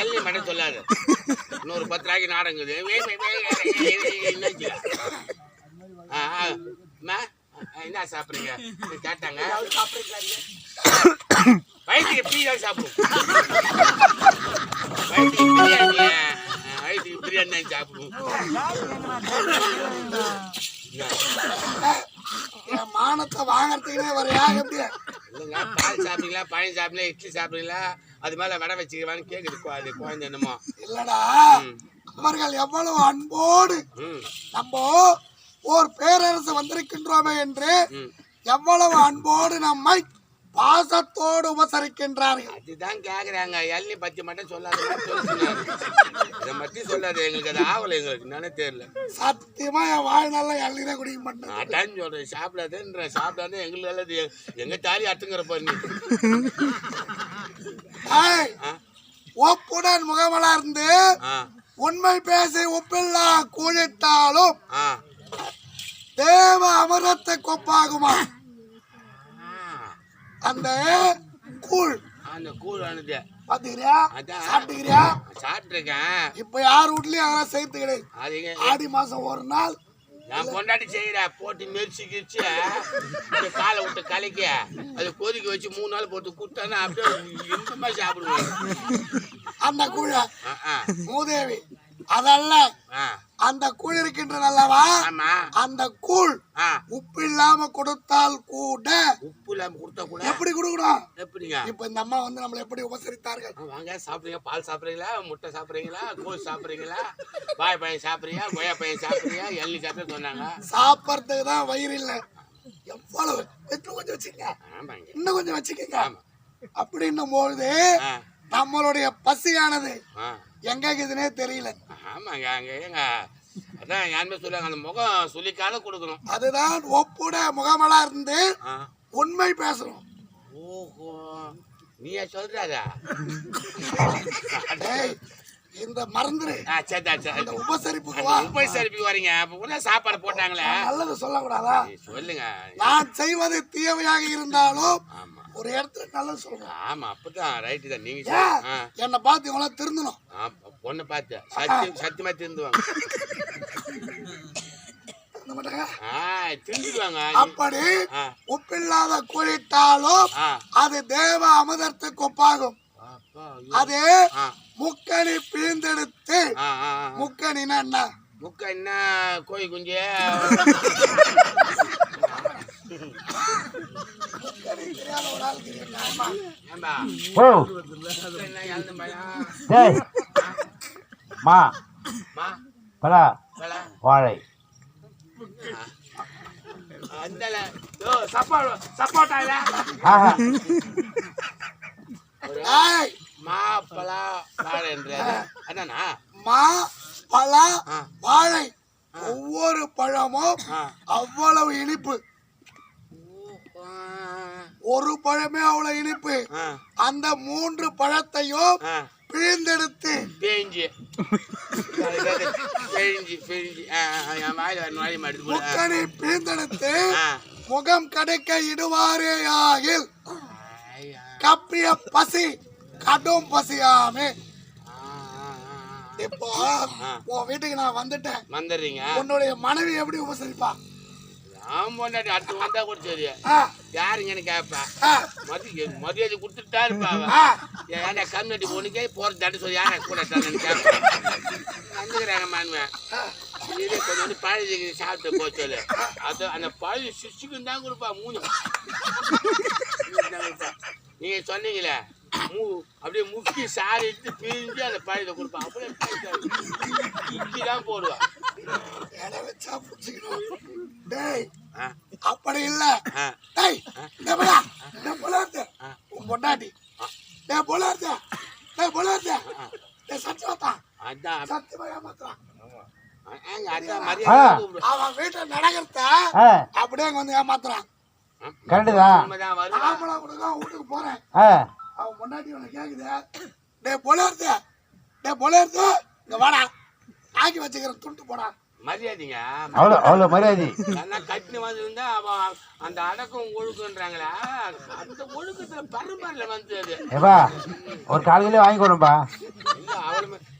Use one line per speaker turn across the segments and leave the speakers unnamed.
எல்லி மட்டும் சொல்லாது. இன்னொரு பத்து ரூபாய்க்கு நாடங்குது என்ன சாப்பிடுறீங்க? கேட்டாங்க. வயிற்றுக்கு பிரியாணி சாப்பிடும். வயிற்றுக்கு பிரியாணி வயிற்றுக்கு பிரியாணி சாப்பிடும்.
மானத்தை வாங்கறதுக்குனே வரையா எப்படி?
இல்லைங்க பால் சாப்பிடுங்களா பழம் சாப்பிடலாம் இட்லி சாப்பிடுங்களா அது மேல வடை வச்சுக்கவான்னு கேக்குது அது குழந்தை என்னமோ.
இல்லடா. அவர்கள் எவ்வளவு அன்போடு நம்ம ஓர் பேரரசு வந்திருக்கின்றோமே என்று எவ்வளவு அன்போடு நம்மை பாசத்தோடு உபசரிக்கின்றார்கள்.
அதுதான் கேக்குறாங்க. எள்ளி பத்தி மட்டும் சொல்லாத இதை பத்தி சொல்லாது எங்களுக்கு அது ஆகல எங்களுக்கு. என்னன்னு தெரியல.
சத்தியமா என் வாழ்நாள்ல எல்லாம் குடிக்க மாட்டேன்.
அதான் சொல்றேன். சாப்பிடாதுன்ற. சாப்பிடாது எங்களுக்கு நல்லது. எங்க தாலி
ஏய்,
ஆ
ஒப்புடன் முகமலர்ந்து உண்மை பேசி ஒப்பில்லா கூழிட்டாலும்
ஆ.
தேவ அமரத்தை கொப்பாகுமா. அந்த கூழ்.
அந்த கூழ் ஆனது
பாத்துக்கிறியா. சாப்பிட்டுக்கிறியா?
சாப்பிட்டுருக்கேன்.
இப்ப யார் வீட்லயும் அதெல்லாம் சேர்த்து கிடையாது. ஆடி மாசம் ஒரு நாள்
நான் கொண்டாடி செய்யற போட்டு மெரிச்சு கிரிச்சு காலை விட்டு கலைக்க. அது கொதிக்க வச்சு மூணு நாள் போட்டு கொடுத்தானா அப்படியே இன்பமா சாப்பிடுவேன்.
அந்த
ஆ,
மூதேவி. அதல்ல. அந்த கூழ் இருக்கின்றது அல்லவா அந்த கூழ் உப்பு இல்லாம கொடுத்தால் கூட
உப்பு இல்லாம கொடுத்தா கூட
எப்படி கொடுக்கணும்?
எப்படிங்க?
இப்ப இந்த அம்மா வந்து நம்மளை எப்படி உபசரித்தார்கள்?
வாங்க சாப்பிடுறீங்க பால் சாப்பிட்றீங்களா? முட்டை சாப்பிட்றீங்களா? கோஸ் சாப்பிட்றீங்களா? பாய் பையன் சாப்பிட்றியா? கொய்யா பையன் சாப்பிட்றியா? எள்ளி சாப்பிட சொன்னாங்க.
சாப்பிட்றதுக்கு தான் வயிறு இல்ல. எவ்வளவு இன்னும் கொஞ்சம் வச்சுக்க
ஆமாங்க.
இன்னும் கொஞ்சம் வச்சுக்கங்க. அப்படின்னும் பொழுது நம்மளுடைய பசியானது. எங்க இருக்குதுன்னே தெரியல.
ஆமாங்க அங்க ஏங்க அதான் யாருமே சொல்லுவாங்க அந்த முகம் சுளிக்காத கொடுக்கணும்.
அதுதான் ஒப்புட முகமலா இருந்து உண்மை பேசணும்.
ஓஹோ நீயா சொல்றாதா.
இந்த மறந்துரு. இந்த உபசரிப்புக்கு
வரீங்க. அப்ப சாப்பாடு போட்டாங்களே.
நல்லது சொல்லக்கூடாதா?
சொல்லுங்க.
நான் செய்வது தீமையாக இருந்தாலும்
ஆமா.
ஒரு இடத்துல நல்லது சொல்லணும்.
ஆமா அப்பதான் ரைட்டு தான். நீங்க
என்னை பார்த்து இவங்களாம் திருந்தணும்.
பொண்ணை பார்த்து. சத்தியம் சத்தியமா திருந்துவாங்க.
அப்படி உப்பில்லாத
ஆ.
அது தேவ அமுதத்துக்கு ஒப்பாகும். அது முக்கணி
ஆ.
முக்கணினா என்ன?
முக்கா என்ன? கோழி குஞ்சு.
மா பலா வாழை.
சப்போட்டா இல்ல
ஆஹா
ஏய்,
மா பலா.
வாழை ஒவ்வொரு பழமும் அவ்வளவு இனிப்பு. ஒரு பழமே அவ்வளவு இனிப்பு. அந்த மூன்று பழத்தையும் பிழிந்தெடுத்து.
பேஞ்சு. மாட்டுது போல.
முக்கணி பிழிந்தெடுத்து முகம் கடைக்க இடுவாரே ஆகில்.
ஐயா.
கப்பிய பசி கடும் பசியாமே. இப்போ உன் வீட்டுக்கு நான் வந்துட்டேன்.
வந்துடுறீங்க?
உன்னுடைய மனைவி எப்படி உபசரிப்பா?
நான் பொண்டாட்டி அடுத்து வந்தா கூட சரி யாருங்கன்னு கேட்பா
ஆ,
மதிய மரியாதை கொடுத்துட்டா இருப்பா அவ.
ஆ.
ஏன்டா கம்யூனிட்டி பொண்ணுக்கே தட்டு சொல்லி யாரை கூட தரேன்னு கேட்பா வந்துக்கிறாங்க இதே கொஞ்சம் வந்து பழகு சாப்பிட்டு போக சொல்லு. அது அந்த பழகு சிசுக்கு தான் கொடுப்பா மூணு. நீங்க சொன்னீங்களே மூ அப்படியே முக்கி சாரி எடுத்து பிரிஞ்சு அந்த பழத்தை கொடுப்பா. அப்படியே தான் போடுவா.
எடை வச்சா புடிச்சுக்கணும். டேய்
ஆ
அப்படி இல்ல. டேய் இருக்கு உன் பொண்டாட்டி. டேய் போல இருக்கு டேய் போல இருக்கு டேய் சத்தியமாத்தா.
அதான்.
சத்தியமா ஏமாத்துறான் அவன் வீட்டுல நடக்கிறத அப்படியே அங்க வந்து ஏமாத்துறான்
கரெக்டு தான்.
உண்மைதான் வருவா
ஆம்பளை கொடுக்க வீட்டுக்கு போறேன். அவன் பொண்டாட்டி உனக்கு கேக்குது. டேய் போல இருக்கு டேய் போல இருக்கு இங்க வாடா. ஆக்கி வச்சுக்கிறேன் துண்டு போடா.
மரியாதைங்க.
அவ்வளோ அவ்வளோ மரியாதை.
நல்லா கட்டினு வந்திருந்தா அவன் அந்த அடக்கம் ஒழுக்குன்றாங்களா. அந்த ஒழுக்கத்துல பரம்பரையில வந்து அது
ஏப்பா ஒரு காலையிலே வாங்கி கொடுப்பா.
இல்ல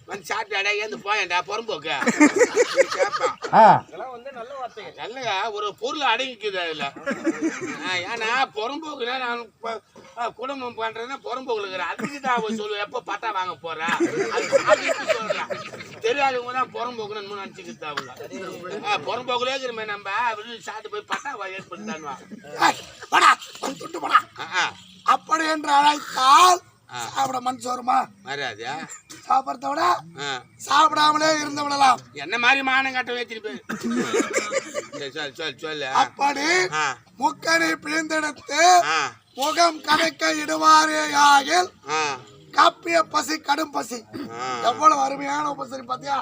வந்து சாப்பிட்டு அடா ஏந்து போயேன்டா புறம்போக்கு. கேட்பான்
ஆ.
நல்லங்க ஒரு பொருள் அடங்கிக்குது அதுல. ஏன்னா புறம்போக்குனா நான் குடும்பம் பண்றதுன்னா புறம்போக்குல இருக்கிறேன் அதுக்கு தான் அவன் சொல்லுவேன் எப்போ பட்டா வாங்க போறா? அது சொல்றான் தெரியாதவங்க தான் புறம்போக்குன்னு நினச்சிக்கிட்டு அவங்க புறம்போக்குலே இருக்கிறமே நம்ம. வெளியே சாப்பிட்டு போய் பட்டா
துட்டு போடா அப்படி என்று அழைத்தால். சாப்பிட மண் சோறுமா?
வராது
சாப்பிட்றத விட சாப்பிடாமலே இருந்து விடலாம்.
என்ன மாதிரி மானம் கட்ட சொல்லு.
அப்படி
ஆ.
முக்கணி பிழிந்தெடுத்து முகம் கதைக்க இடுவாரேயாகில்
ஆ.
காப்பிய பசி கடும் பசி. எவ்வளவு அருமையான உபசரி பாத்தியா?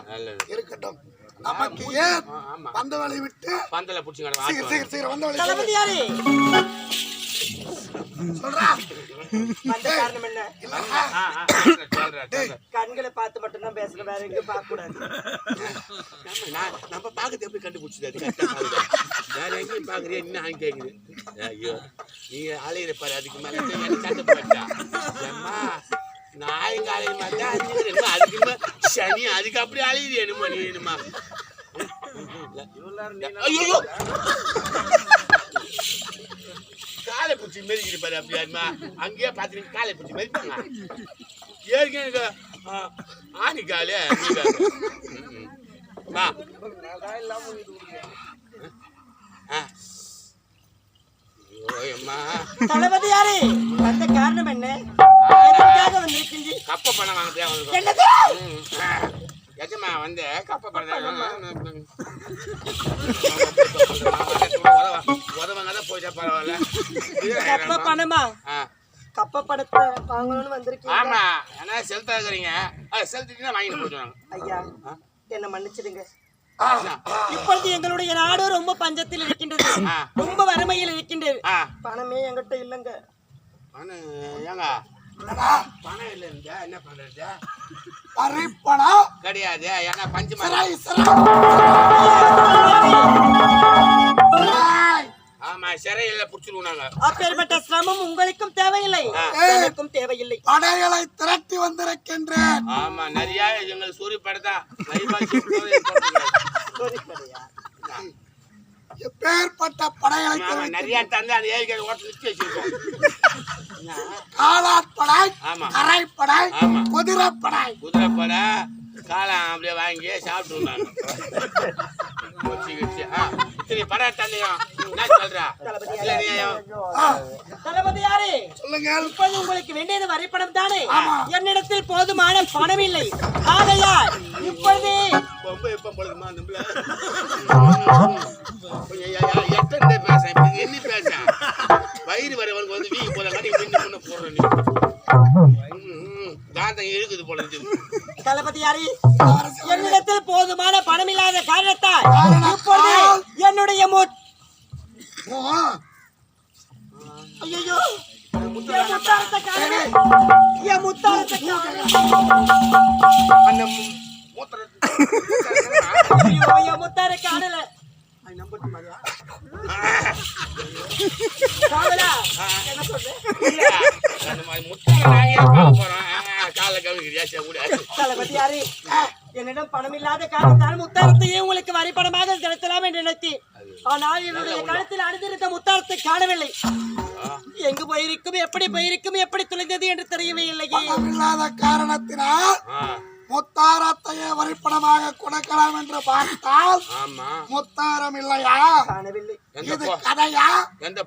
இருக்கட்டும். நமக்கு ஏன் வந்த வழி விட்டு
பந்தல பிடிச்சி
சீக்கிரம் சீக்கிரம் சீக்கிரம் வந்த வழி சொல்றா.
காரணம் என்ன? கண்களை பார்த்து மட்டும்தான் பேசணும் வேற எங்கேயும் பார்க்க கூடாது.
நம்ம நான் நம்ம பார்க்கறது எப்படி கண்டுபிடிச்சது. வேற எங்கேயும் பார்க்குறியா? இன்னும் அங்கே கேட்குது ஐயோ நீங்க அலையிற பாரு அதுக்கு மேலே என்ன சண்டை போட்டா. நாய் காலையில் பார்த்தா மாட்டா என்னமா சனி அதுக்கு அப்படி அலையுது என்னமா நீ என்னமா. ஐயோ காலை பிடிச்சி மெரிக்கிட்டு பாரு அப்படி அங்கேயே பார்த்துட்டு காலை மெரிப்பாங்க ஏற்கனவே ஆ, ஆணி காலு நீ காலு.
அந்த வந்த காரணம் என்ன?
கப்ப பணம் வாங்க தேவை உனக்கு.
என்னது?
ம், ஆ. எஜமா வந்து கப்ப பணம் உதவங்க போயிட்டா பரவாயில்ல.
கப்ப பணமா. கப்ப பணத்தை வாங்கணும்னு வந்திருக்கீங்க.
ஆமா. ஏன்னா செலுத்தா இருக்கிறீங்க செலுத்திட்டீங்கன்னா வாங்கிட்டு போயிடுவாங்க
ஐயா என்ன மன்னிச்சிடுங்க. இப்பொழுது எங்களுடைய நாடு ரொம்ப பஞ்சத்தில் இருக்கின்றது. ரொம்ப வறுமையில் இருக்கின்றது. பணமே எங்கிட்ட இல்லைங்க.
ஏங்க? பணம் இல்லை இருந்தா என்ன பண்றது?
பறிப்பணம்
கிடையாது. ஏன்னா பஞ்சு
சிறை.
ஆமா சிறையில புடிச்சிருவோம் நாங்க.
அப்பேற்பட்ட சிரமம் உங்களுக்கும் தேவையில்லை. எனக்கும் தேவையில்லை.
படைகளை திரட்டி வந்திருக்கின்றேன்.
ஆமா நிறைய எங்களுக்கு சூரிய படத்தா
எப்பேற்பட்ட படைகளை
நிறைய தந்து அந்த ஏரிக்கை ஓட்ட வச்சிருக்கோம்.
காலாட்படை
ஆமா.
கரைப்படை
ஆமா.
குதிரைப்படை
குதிரை படை காளான் அப்படியே வாங்கி சாப்பிட்டு இத்தனை தந்தையும் என்ன சொல்றா?
ஆ,
தளபதியாரே
சொல்லுங்க.
இப்போது உங்களுக்கு வேண்டியது வரைபடம் தானே. என்னிடத்தில் போதுமான பணம் இல்லை. ஆகையால் இப்பொழுது
ரொம்ப எப்ப பொழுதுமா நம்மள எத்தனை பேச என்ன பேச வயிறு வரவனுக்கு வந்து வீ போல காட்டி பின்ன பண்ண போடுற நீ. ம், ம். காந்தம் இழுக்குது போல இருக்கு.
தளபதியாரே என்னிடத்தில் போதுமான பணம் இல்லாத காரணத்தால் இப்பொழுது என்னுடைய ஐயோ
மூத்திர
காணலா. என்ன சொல்றேன்
காலை
தளபதியாரே என்னிடம் பணம் இல்லாத காரணத்தால் முத்தாரத்தையே உங்களுக்கு வரிப்பணமாக செலுத்தலாம் என்று நினைத்தேன். ஆனால் என்னுடைய கழுத்தில் அணிந்திருந்த முத்தாரத்தை காணவில்லை. எங்கு போயிருக்கும் எப்படி போயிருக்கும் எப்படி தொலைந்தது என்று தெரியவே இல்லையே.
பணமில்லாத காரணத்தினால் முத்தாரத்தையே வரிப்பணமாக கொடுக்கலாம் என்று பார்த்தால்
ஆமா.
முத்தாரம் இல்லையா? இது கதையா?
எந்த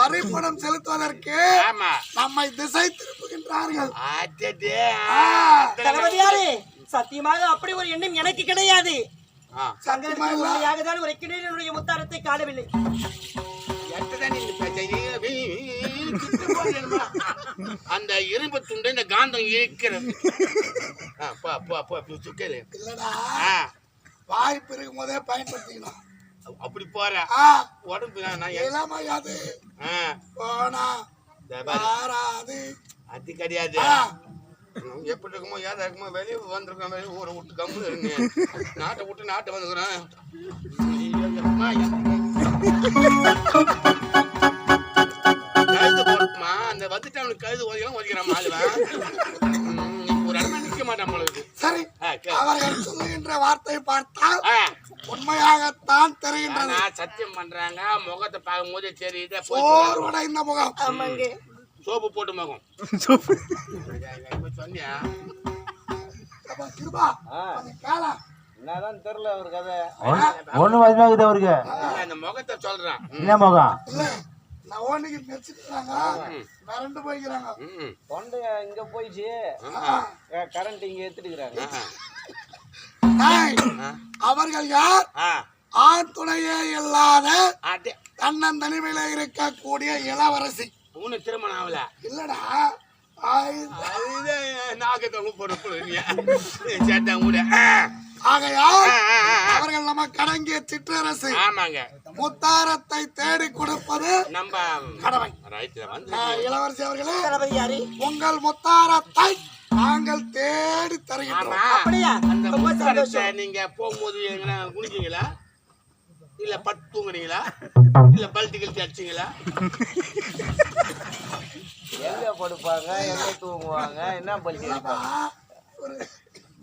வரிப்பணம் செலுத்துவதற்கு
ஆமா.
நம்மை திசை திருப்புகின்றார்கள்.
சத்தியமாக அப்படி ஒரு எண்ணம் எனக்கு கிடையாது. உரைக்கிறேன் என்னுடைய முத்தாரத்தை காணவில்லை.
அந்த இரும்பு துண்டை இந்த காந்தம் ஆ,
வாய்ப்பு இருக்கும் போதே பயன்படுத்திக்கலாம்.
அப்படி போற. உடம்பு நான் நான் எ-
இளமையாது
ஆ,
போனா. மாறாது
அது கிடையாது. எப்படி இருக்குமோ ஏதா இருக்குமோ வெளியே வந்திருக்கோம் வெளியே ஊரை விட்டு கம்மு இருங்க. நாட்டை விட்டு நாட்டை வந்துக்கிறேன். வந்துட்டு அவனுக்கு கழுது ஒதைக்கலாம் ஒதைக்கிறான் மாலுவன் ஒரு இடமா
அவர்கள் சொல்லுகின்ற வார்த்தை பார்த்தால் உண்மையாகத்தான் தெரிகின்றது.
சத்தியம் பண்றாங்க முகத்தை பார்க்கும் போதே சரி இதை
போர்வட இந்த முகம்.
ஆமாங்க.
சோப்பு போட்டு முகம். இப்ப சொன்னியா?
அப்பா, கிருபா கேள.
என்னதான் தெரியல அவர் கதை.
ஒண்ணு மதிமாக்குது அவருக்கு.
இந்த முகத்தை சொல்றான்.
என்ன முகம்?
ஓனிக்கு நெரிச்சிட்டாங்க மிரண்டு போய்க்கிறாங்க.
ம்,
தொண்டை இங்க போயிடுச்சு
ஆ,
கரண்ட் இங்க
ஆ,
அவர்கள் யார்?
ஆ,
ஆண் துணையே இல்லாத தன்னன் தனிமையில இருக்கக்கூடிய இளவரசி.
உனக்கு திருமணம் ஆகல.
இல்லடா.
போட போடுறியா சேட்டா கூட ஆ,
ஆகையால். அவர்கள் நம்ம கடங்கிய சிற்றரசு.
ஆமாங்க.
முத்தாரத்தை தேடி கொடுப்பது
நம்ம
கடமை. இளவரசி அவர்களே உங்கள் முத்தாரத்தை நாங்கள் தேடி தருகின்றோம்.
நீங்க போகும்போது குளிச்சீங்களா இல்ல பட்டு தூங்குனீங்களா இல்ல பல்ட்டி கழிச்சு அடிச்சீங்களா?
எங்க படுப்பாங்க? எங்க தூங்குவாங்க? என்ன பல்ட்டி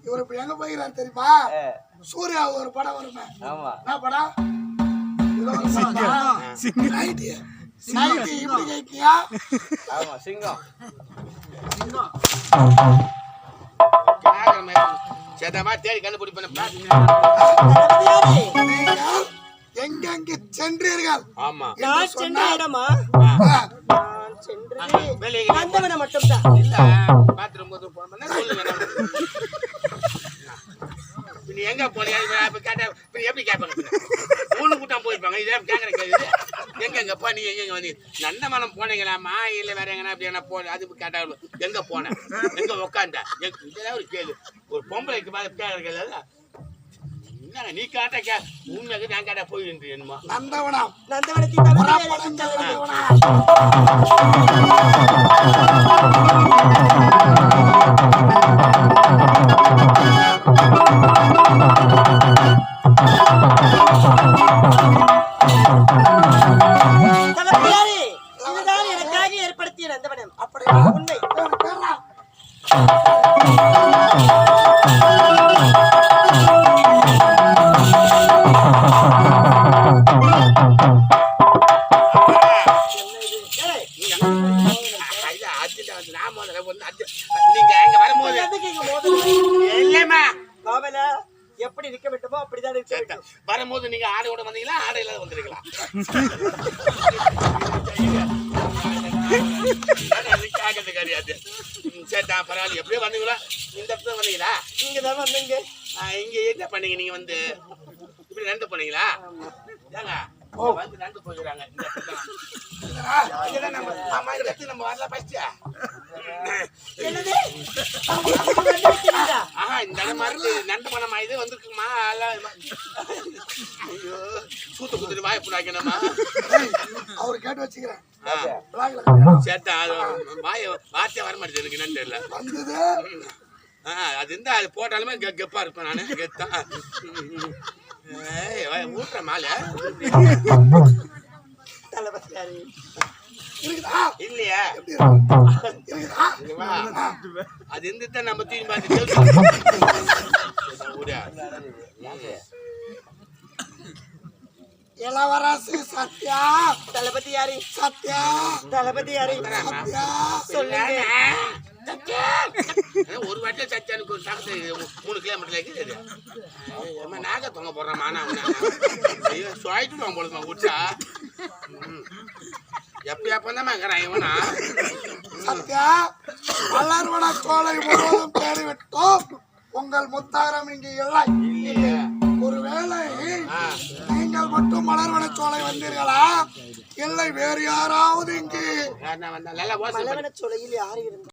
இவரு- இப்ப எங்க போகிறார் தெரியுமா? சூர்யா ஒரு படம் வருமே.
ஆமா.
என்ன படம்?
தேடி கண்டுபிடிப்பேன்.
எங்கெங்கு சென்றீர்கள்?
ஆமா.
நான் சென்ற இடமா? நான் சென்றது
வெளியே
வந்தவன மட்டும்தான்.
இல்ல பாத்ரூம் போது போனோம்னா சொல்லுங்க? எங்க போனியா இப்ப கேட்டா இப்ப எப்படி கேட்பாங்க மூணு கூட்டம் போயிருப்பாங்க. இதே கேட்கற கேள்வி. எங்க எங்கப்பா நீ எங்க வந்து நந்தமனம் போனீங்களாமா இல்ல வேற எங்கன்னா அப்படி என்ன போன? அது கேட்டா எங்க போன? எங்க உக்காந்த? இதெல்லாம் ஒரு கேள்வி. ஒரு பொம்பளைக்கு மேல கேட்கற கேள்வி. என்னங்க நீ காட்ட கே உண்மைக்கு நான் கேட்டா போயிருந்து என்னமோ.
நந்தவனம்.
நந்தவனத்தின் தளபதி
நான் முதல்ல அர்ஜென்ட் நீங்க வரும்போது
இங்க மோதுறீங்க?
இல்லைம்மா.
கோவல எப்படி இருக்க வேண்டுமோ அப்படிதான் இருக்க
வரும்போது நீங்க ஆடையோட வந்தீங்களா? ஆடை இல்லாத வந்திருக்கலாம் கேட்கறது கிடையாது சரிடா பரவாயில்ல. எப்படியோ வந்தீங்களா? இந்த இடத்துல வந்தீங்களா?
நீங்க தான் வந்தீங்க
இங்க என்ன பண்ணீங்க? நீங்க வந்து இப்படி ரெண்டு பண்ணீங்களா ஏங்க இங்க வந்து ரெண்டு போயிடுறாங்க இந்த இடத்துல ஆமா இந்த இடத்துக்கு நம்ம வரல ஃபர்ஸ்ட்
என்னது?
ஆஹா இந்த மாதிரி நண்டு பணம் இது வந்திருக்குமா? எல்லாம் ஐயோ சூத்த குதிரை வாய் புண்ணாக்கணுமா
அவரு கேட்டு வச்சுக்கிறேன்?
சேட்டா அது வாய வார்த்தை வர மாட்டேது எனக்கு என்னன்னு தெரியல.
வந்தது.
ஆ அது இருந்தா அது போட்டாலுமே கெ கெப்பா இருப்பேன் நானு கெத்தா. ஊட்டுற மாலை?
இருக்குதா?
இல்லையா?
இருக்குதா?
அது இருந்துதான் நம்ம தூக்கி விடு.
இளவரசி சத்யா.
தளபதி யாரு?
சத்யா.
தளபதி யாரு?
சத்யா.
சொல்லுங்க.
ஒரு வாட்டில சச்சானுக்கு ஒரு சாப்பிட்டு மூணு கிலோமீட்டர்ல இருக்குது. நாக தொங்க போடுறான் மானா ஐயோ சுவாயிட்டு போடுமா குடிச்சா எப்ப இருக்கிறான் இவனா
சத்யா வளர்வன சோலை முழுவதும் தேடிவிட்டோம். உங்கள் முத்தாரம் இங்கு இல்லை. ஒருவேளை. நீங்கள் மட்டும் மலர்வன சோலை வந்தீர்களா? இல்லை வேறு யாராவது இங்கு?
மலவன சோலையில் யாரு இருந்தா?